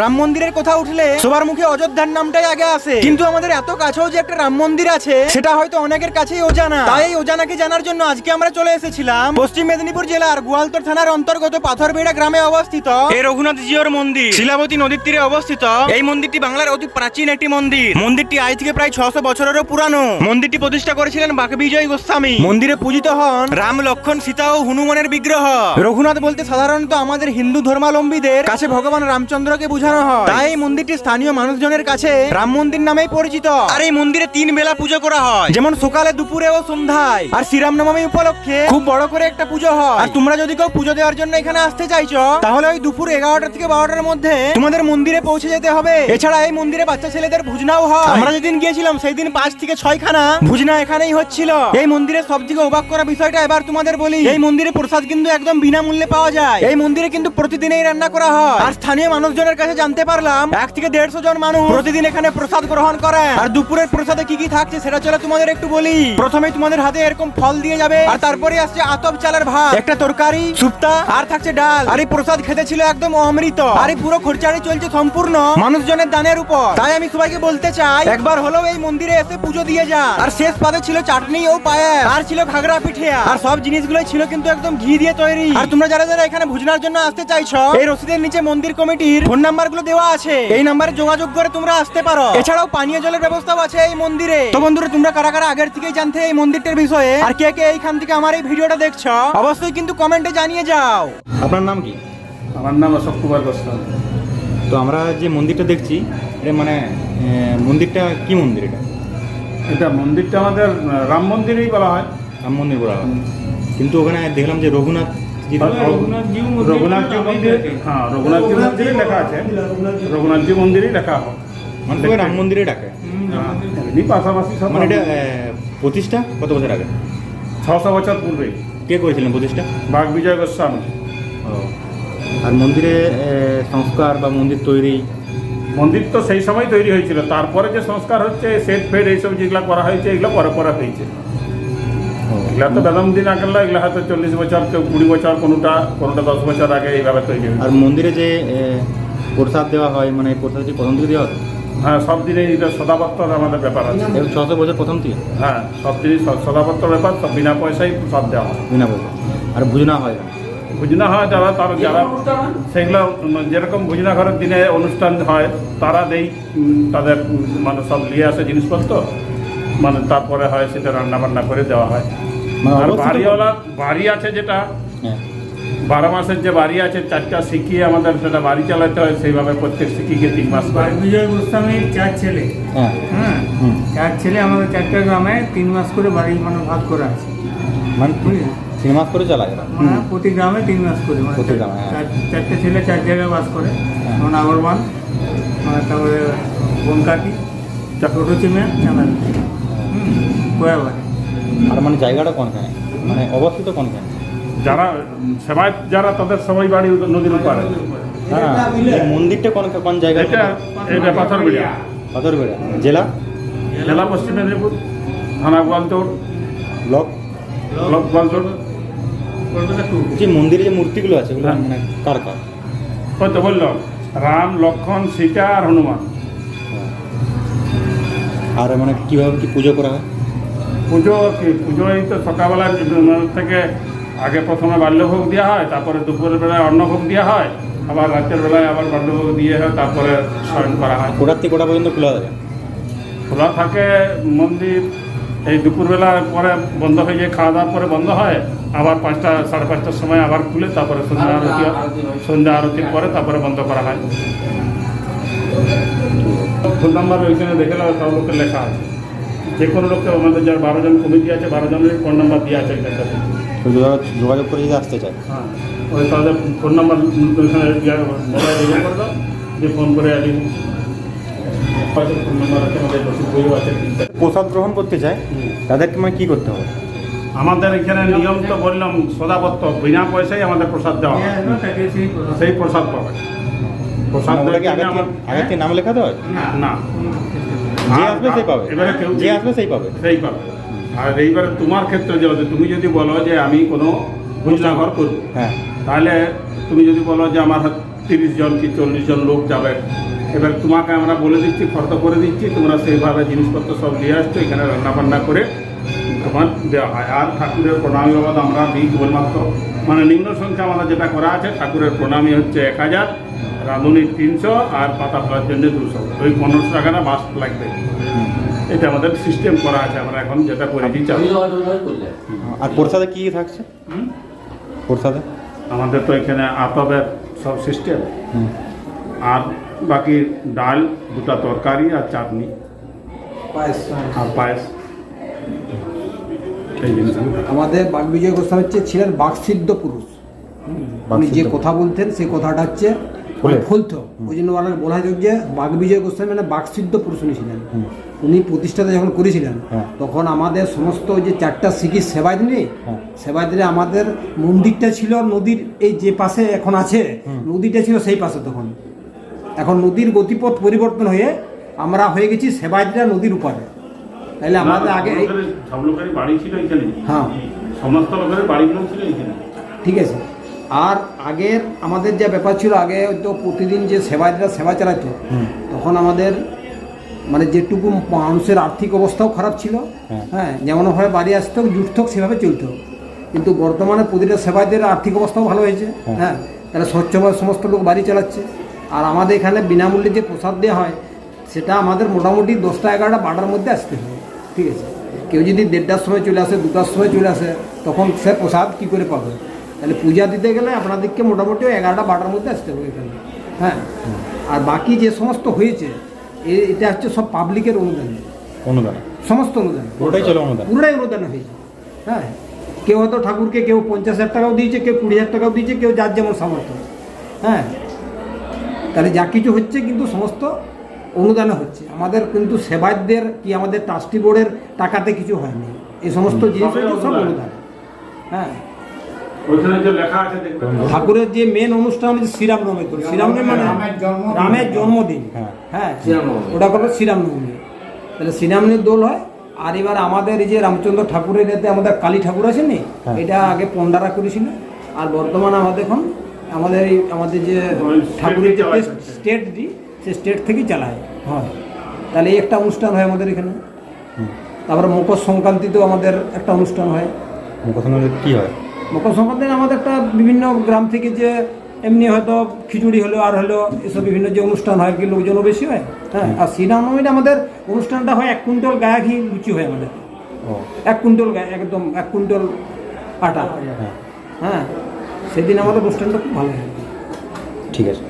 রাম মন্দিরের কথা উঠলে সবার মুখে অযোধ্যার নামটাই আগে আসে। কিন্তু আমাদের এত কাছেও যে একটা রাম মন্দির আছে সেটা হয়তো অনেকের কাছেই অজানা। তাই এই অজানাকে জানার জন্য আজকে আমরা চলে এসেছিলাম পশ্চিম মেদিনীপুর জেলার গোয়ালতর থানার অন্তর্গত পাথরবেড়া গ্রামে অবস্থিত এই রঘুনাথ জিওর মন্দির। শিলাবতী নদীর তীরে অবস্থিত। এই মন্দিরটি বাংলার অতি প্রাচীন একটি মন্দির। মন্দিরটি আজ থেকে প্রায় ছশো বছরেরও পুরানো। মন্দিরটি প্রতিষ্ঠা করেছিলেন বাকবিজয় গোস্বামী। মন্দিরে পূজিত হন রাম লক্ষণ সীতা ও হনুমানের বিগ্রহ। রঘুনাথ বলতে সাধারণত আমাদের হিন্দু ধর্মাবলম্বীদের কাছে ভগবান রামচন্দ্রকে বোঝানো হয়। তাই এই মন্দিরটি স্থানীয় মানুষজনের কাছে রাম মন্দির নামেই পরিচিত। আর এই মন্দিরে তিন বেলা পুজো করা হয়। যেমন সকালে দুপুরে ও সন্ধ্যায়। আর শ্রীরাম নবমী উপলক্ষে খুব বড় করে একটা পুজো হয়। আর তোমরা যদি কেউ পুজো দেওয়ার জন্য এখানে আসতে চাইছো তাহলে ওই দুপুর এগারোটা থেকে বারোটার মধ্যে তোমাদের মন্দিরে পৌঁছে যেতে হবে। এছাড়া এই মন্দিরে বাচ্চা ছেলেদের ভুজনাও হয়। আমরা যেদিন গিয়েছিলাম সেই দিন পাঁচ থেকে ছয় খানা ভুজনা এখানেই হচ্ছিল। এই মন্দিরে সব থেকে অবাক করা বিষয়টা এবার তোমাদের বলি। এই মন্দিরে প্রসাদ কিন্তু একদম বিনামূল্যে পাওয়া যায়। এই মন্দিরে কিন্তু প্রতিদিনই রান্না করা হয়। আর স্থানীয় মানুষজনের কাছে জানতে পারলাম। এক থেকে দেড়শো জন মানুষ প্রতিদিন এখানে প্রসাদ গ্রহণ করে আর দুপুরের প্রসাদে কি কি থাকছে সেটা চলে তোমাদের একটু বলি। প্রথমে তোমাদের হাতে এরকম ফল দিয়ে যাবে। আর তারপরে আসছে আতপ চালের ভাত। একটা তরকারি সুপ্তা আর থাকছে ডাল। আর এই প্রসাদ খেতে ছিল একদম অমৃত। আর এই পুরো খরচারি চলছে সম্পূর্ণ। মানুষজনের দানের উপর। তাই আমি সবাইকে বলতে চাই একবার হলেও এই মন্দিরে এসে পুজো দিয়ে যা আর শেষ পাতে ছিল চাটনি ও পায়েস। আর ছিল ঘাগরা পিঠে। আর সব জিনিসগুলো ছিল কিন্তু একদম ঘি দিয়ে তৈরি। আর তোমরা যারা যারা এখানে ভুজনার জন্য আসতে চাইছো এই রসিদের নিচে মন্দির কমিটির ফোন নাম্বার গুলো দেওয়া আছে। এই নাম্বারে যোগাযোগ করে তোমরা আসতে পারো। এছাড়াও পানীয় জলের ব্যবস্থাও আছে এই মন্দিরে। তো বন্ধুরা তোমরা কারা কারা আগের থেকেই জানতে এই মন্দিরটার বিষয়ে? আর কে কে এইখান থেকে আমার এই ভিডিওটা দেখছ? অবশ্যই কিন্তু কমেন্টে জানিয়ে যাও। আপনার নাম কি? আমার নাম অশোক কুমার গোস্বামী। তো আমরা যে মন্দিরটা দেখছি এটা মানে আহ, মন্দিরটা কি মন্দির এটা? এটা মন্দিরটা আমাদের রাম মন্দিরেই বলা হয়। রাম মন্দির বলা হয়। কিন্তু ওখানে দেখলাম যে রঘুনাথ রঘুনাথজি মন্দির হ্যাঁ রঘুনাথজি মন্দিরে লেখা আছে রঘুনাথজি মন্দিরেই লেখা হয় মানে রাম মন্দিরে ডাকে এমনি পাশাপাশি সব মানে এটা প্রতিষ্ঠা কত বছর আগে ছশো বছর পূর্বে কে করেছিলেন প্রতিষ্ঠা বাঘ বিজয় গোস্বামী আর মন্দিরে সংস্কার বা মন্দির তৈরি? মন্দির তো সেই সময় তৈরি হয়েছিল। তারপরে যে সংস্কার হচ্ছে সেট ফেড এইসব যেগুলো করা হয়েছে এগুলো পরে পরে হয়েছে। এগুলো তো বেদম দিন আগের এগুলো হয়তো চল্লিশ বছর কেউ কুড়ি বছর কোনোটা কোনোটা দশ বছর আগে এইভাবে তৈরি হয়েছে। আর মন্দিরে যে প্রসাদ দেওয়া হয় মানে প্রসাদ কি প্রথম থেকে দেওয়া হয়? হ্যাঁ সব দিনে এটা সদাপত্তর আমাদের ব্যাপার আছে। ছশো বছর প্রথম থেকে? হ্যাঁ সব জিনিস সদাপত্র ব্যাপার সব বিনা পয়সায় সব দেওয়া হয়। বিনা পয়সা আর ভুজনা হয়। ভুজনা হয় যারা তার যারা সেগুলো যেরকম ভুজনা ঘরের দিনে অনুষ্ঠান হয় তারা দেই তাদের মানে সব নিয়ে আসে জিনিসপত্র মানে তারপরে হয় সেটা রান্না বান্না করে দেওয়া হয়। আর অবস্থিত- বাড়িওয়ালা বাড়ি আছে যেটা হ্যাঁ। বারো মাসের যে বাড়ি আছে চারটা শিখিয়ে আমাদের সেটা বাড়ি চালাতে হয় সেইভাবে প্রত্যেক শিখিকে তিন মাস করে। বিজয় গোস্বামীর চার ছেলে। হ্যাঁ। হ্যাঁ। চার ছেলে আমাদের চারটা গ্রামে তিন মাস করে বাড়ি মানে ভাগ করা আছে। মানে? তিন মাস করে চালায় মানে প্রতি গ্রামে তিন মাস করে মানে প্রতি গ্রামে, হ্যাঁ। চার- চারটে ছেলে চার জায়গায় বাস করে। যেমন আগরবান মানে তারপরে বনকাটি ছোটো চিমে হুম। কোয়াবাড়ি। আর মানে জায়গাটা কোনখানে মানে অবস্থিত কোনখানে যারা সেবায় যারা তাদের সবাই বাড়ি নদীর পারে হ্যাঁ মন্দিরটা কোন কোন জায়গায়? এটা এটা পাথর বিড়িয়া পাথরবেড়া জেলা? জেলা পশ্চিম মেদিনীপুর থানা গোয়ালতোর ব্লক? ব্লক গোয়ালতোর যে মন্দিরে যে মূর্তিগুলো আছে ওগুলো হ্যাঁ। মানে কার কার? ওই তো বললাম রাম লক্ষণ সীতা আর হনুমান। আর মানে কীভাবে কি পুজো করা হয়? পুজো পুজো এই তো সকালবেলা থেকে আগে প্রথমে বাল্যভোগ দেওয়া হয় তারপরে দুপুরের বেলায় অন্নভোগ দেওয়া হয় আবার রাতের বেলায় আবার বাল্যভোগ দিয়ে হয় তারপরে শয়ন করা হয়। কোটার থেকে কোটা পর্যন্ত খোলা থাকে? খোলা থাকে মন্দির এই দুপুরবেলা পরে বন্ধ হয়ে যায় খাওয়া দাওয়ার পরে বন্ধ হয় আবার পাঁচটা সাড়ে পাঁচটার সময় আবার খুলে তারপরে সন্ধ্যা আরতি সন্ধ্যা আরতির পরে তারপরে বন্ধ করা হয়। ফোন নাম্বার ওইখানে দেখে নেওয়া সব লোকের লেখা আছে। যে কোনো লোককে আমাদের যার বারো জন কমিটি আছে বারো জনের ফোন নাম্বার দেওয়া আছে এখানটাতে যোগাযোগ করে যদি আসতে চায়? হ্যাঁ ওই তাদের ফোন নাম্বার ওইখানে মোবাইল করে দাও যে ফোন করে আছে প্রসাদ গ্রহণ করতে চায় তাদেরকে মানে কি করতে হবে? আমাদের এখানে নিয়ম তো বললাম সদাপত্র বিনা পয়সায় আমাদের প্রসাদ দেওয়া হয়। প্রসাদ- সেই প্রসাদ পাবে। আগে থেকে নাম লেখাতে হয়? না যে আসবে সেই পাবে। এবারে কেউ যে আসবে সেই পাবে। সেই পাবে। আর এইবারে তোমার ক্ষেত্রে যে তুমি যদি বলো যে আমি কোনো ঘর করব হ্যাঁ। তাহলে তুমি যদি বলো যে আমার তিরিশ জন কি চল্লিশ জন লোক যাবে এবার তোমাকে আমরা বলে দিচ্ছি ফর্দ করে দিচ্ছি তোমরা সেইভাবে জিনিসপত্র সব নিয়ে আসছো এখানে রান্না বান্না করে তোমার দেওয়া হয়। আর ঠাকুরের প্রণামী বাবদ আমরা দিই কেবলমাত্র। মানে নিম্ন সংখ্যা আমাদের যেটা করা আছে ঠাকুরের প্রণামী হচ্ছে এক হাজার। রাঁধুনি তিনশো আর পাতা ফেলার জন্য দুশো। ওই পনেরোশো টাকাটা মাস্ক লাগবে। এটা আমাদের সিস্টেম করা আছে আমরা এখন যেটা করে দিচ্ছি আর প্রসাদে কি কি থাকছে? হুম? প্রসাদে? আমাদের তো এখানে আতবের সব সিস্টেম আর বাকি ডাল দুটা তরকারি আর চাটনি। আর পায়েস। এই জিনিসগুলো আমাদের বাগবিজয় গোস্বামী হচ্ছে ছিলেন বাকসিদ্ধ পুরুষ। উনি যে কথা বলতেন সেই কথাটা হচ্ছে? ফলত ওই জন্য ওনার বলা হয় যে বাগবিজয় গোস্বামী মানে বাকসিদ্ধ পুরুষ উনি ছিলেন। উনি প্রতিষ্ঠাতা যখন করেছিলেন হ্যাঁ। তখন আমাদের সমস্ত ওই যে চারটা শিখির সেবাই দিনে হ্যাঁ। সেবাই দিনে আমাদের মন্দিরটা ছিল নদীর এই যে পাশে এখন আছে নদীটা ছিল সেই পাশে তখন। এখন নদীর গতিপথ পরিবর্তন হয়ে আমরা হয়ে গেছি সেবাইদিরা নদীর উপরে। তাহলে আমাদের আগে সব লোকেরই বাড়ি ছিল এখানে। হ্যাঁ। সমস্ত লোকের বাড়িগুলো ছিল এখানে। ঠিক আছে। আর আগের আমাদের যে ব্যাপার ছিল আগে তো প্রতিদিন যে সেবায়তরা সেবা চালাতো তখন আমাদের মানে যেটুকু মানুষের আর্থিক অবস্থাও খারাপ ছিল হ্যাঁ। হ্যাঁ যেমনভাবে বাড়ি আসতো জুটতো সেভাবে চলতো। কিন্তু বর্তমানে প্রতিটা সেবায়তের আর্থিক অবস্থাও ভালো হয়েছে হ্যাঁ। তারা স্বচ্ছভাবে সমস্ত লোক বাড়ি চালাচ্ছে। আর আমাদের এখানে বিনামূল্যে যে প্রসাদ দেওয়া হয় সেটা আমাদের মোটামুটি দশটা এগারোটা বারোটার মধ্যে আসতে হবে ঠিক আছে। কেউ যদি দেড়টার সময় চলে আসে দুটার সময় চলে আসে তখন সে প্রসাদ কী করে পাবে? তাহলে পূজা দিতে গেলে আপনাদেরকে মোটামুটি এগারোটা বারোটার মধ্যে আসতে হবে এখানে হ্যাঁ। আর বাকি যে সমস্ত হয়েছে এটা হচ্ছে সব পাবলিকের অনুদান। অনুদান। সমস্ত অনুদান। পুরোটাই চলো অনুদান। পুরোটাই অনুদান হয়েছে। হ্যাঁ। কেউ হয়তো ঠাকুরকে কেউ পঞ্চাশ হাজার টাকাও দিয়েছে কেউ কুড়ি হাজার টাকাও দিয়েছে কেউ যার যেমন সামর্থ্য। হ্যাঁ। তাহলে যা কিছু হচ্ছে কিন্তু সমস্ত অনুদানে হচ্ছে। আমাদের কিন্তু সেবায়তদের কি আমাদের ট্রাস্টি বোর্ডের টাকাতে কিছু হয়নি। এই সমস্ত জিনিস সব। অনুদান। হ্যাঁ। ওইখানে যে লেখা আছে দেখবে ঠাকুরের যে মেন অনুষ্ঠান হচ্ছে শ্রীরামনবমী করে। শ্রীরামনবমী মানে রামের জন্মদিন। হ্যাঁ। হ্যাঁ। ওটা করবে শ্রীরামনবমী। তাহলে শ্রীরামনবমীর দোল হয়। আর এবার আমাদের এই যে রামচন্দ্র ঠাকুরের এতে আমাদের কালী ঠাকুর আছেন নি? হ্যাঁ। এটা আগে পন্ডারা করেছিল। আর বর্তমানে আমাদের এখন আমাদের এই আমাদের যে ঠাকুরের যে। স্টেট দি সে স্টেট থেকেই চালায়। হয়। তাহলে এই একটা অনুষ্ঠান হয় আমাদের এখানে। তারপরে মকর সংক্রান্তিতেও আমাদের একটা অনুষ্ঠান হয়। মুখোশে কি হয়? মকর সংক্রান্তি আমাদের একটা বিভিন্ন গ্রাম থেকে যে এমনি হয়তো খিচুড়ি হলো আর হলো এসব বিভিন্ন যে অনুষ্ঠান হয় কি লোকজনও বেশি হয়? হ্যাঁ আর শ্রীরামনবমীটা আমাদের অনুষ্ঠানটা হয় এক কুইন্টল গায়ে ঘি লুচি হয় আমাদের। এক কুইন্টল গায়ে একদম এক কুইন্টল আটা। হ্যাঁ। হ্যাঁ সেদিন আমাদের অনুষ্ঠানটা খুব ভালো হয়। ঠিক আছে।